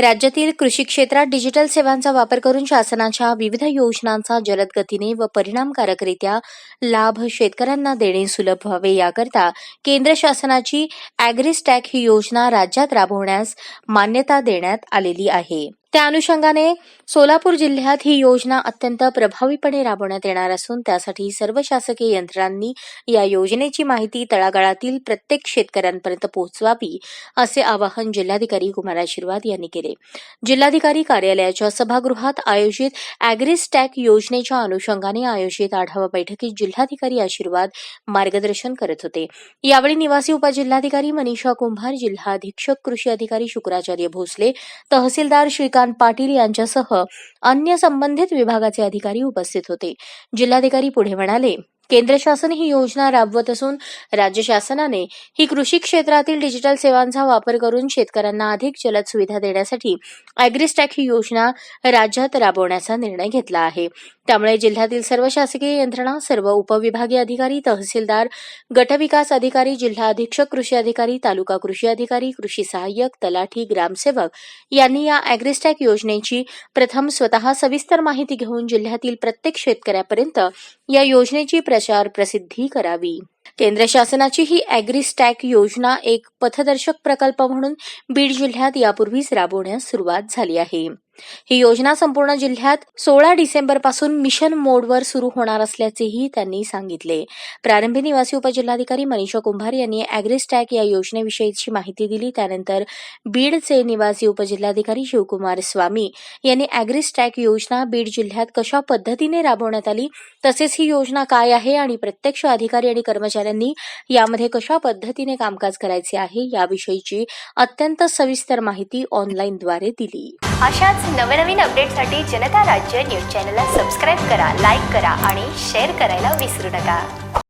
राज्यातील कृषी क्षेत्रात डिजिटल सेवांचा वापर करून शासनाच्या विविध योजनांचा जलद गतीने व परिणामकारकरित्या लाभ शेतकऱ्यांना देणे सुलभ व्हावे याकरता केंद्र शासनाची अॅग्रिस्टॅक ही योजना राज्यात राबवण्यास मान्यता देण्यात आलेली आहे. त्या अनुषंगाने सोलापूर जिल्ह्यात ही योजना अत्यंत प्रभावीपणे राबवण्यात येणार असून त्यासाठी सर्व शासकीय यंत्रणांनी या योजनेची माहिती तळागाळातील प्रत्येक शेतकऱ्यांपर्यंत पोहोचवावी असे आवाहन जिल्हाधिकारी कुमार आशीर्वाद यांनी केले. जिल्हाधिकारी कार्यालयाच्या सभागृहात आयोजित अॅग्रिस्टॅक योजनेच्या अनुषंगाने आयोजित आढावा बैठकीत जिल्हाधिकारी आशीर्वाद मार्गदर्शन करत होते. यावेळी निवासी उपजिल्हाधिकारी मनीषा कुंभार जिल्हा अधीक्षक कृषी अधिकारी शुक्राचार्य भोसले तहसीलदार श्रीकांत पाटील यांच्यासह अन्य संबंधित विभागाचे अधिकारी उपस्थित होते. जिल्हाधिकारी पुढे म्हणाले केंद्र शासन ही योजना राबवत असून राज्य शासनाने ही कृषी क्षेत्रातील डिजिटल सेवांचा वापर करून शेतकऱ्यांना अधिक जलद सुविधा देण्यासाठी अॅग्रिस्टॅक ही योजना राज्यात राबवण्याचा निर्णय घेतला आहे. त्यामुळे जिल्ह्यातील सर्व शासकीय यंत्रणा सर्व उपविभागीय अधिकारी तहसीलदार गटविकास अधिकारी जिल्हा अधीक्षक कृषी अधिकारी तालुका कृषी अधिकारी कृषी सहाय्यक तलाठी ग्रामसेवक यांनी या अॅग्रिस्टॅक योजनेची प्रथम स्वतः सविस्तर माहिती घेऊन जिल्ह्यातील प्रत्येक शेतकऱ्यापर्यंत या योजनेची प्रचार प्रसिद्धी करावी? केंद्र शासनाची ही अॅग्रिस्टॅक योजना एक पथदर्शक प्रकल्प म्हणून बीड जिल्ह्यात यापूर्वीच राबवण्यास सुरुवात झाली आहे. ही योजना संपूर्ण जिल्ह्यात सोळा डिसेंबरपासून मिशन मोडवर सुरू होणार असल्याचेही त्यांनी सांगितले. प्रारंभी निवासी उपजिल्हाधिकारी मनीषा कुंभार यांनी अॅग्रिस्टॅक या योजनेविषयीची माहिती दिली. त्यानंतर बीडचे निवासी उपजिल्हाधिकारी शिवकुमार स्वामी यांनी अॅग्रिस्टॅक योजना बीड जिल्ह्यात कशा पद्धतीने राबवण्यात आली? तसेच ही योजना काय आहे? आणि प्रत्यक्ष अधिकारी आणि कर्मचारी कर्मचाऱ्यांनी यामध्ये कशा पद्धतीने कामकाज करायचे आहे याविषयीची अत्यंत सविस्तर माहिती ऑनलाईनद्वारे दिली. अशाच नवनवीन अपडेटसाठी जनता राज्य न्यूज चॅनलला सबस्क्राईब करा लाईक करा आणि शेअर करायला विसरू नका.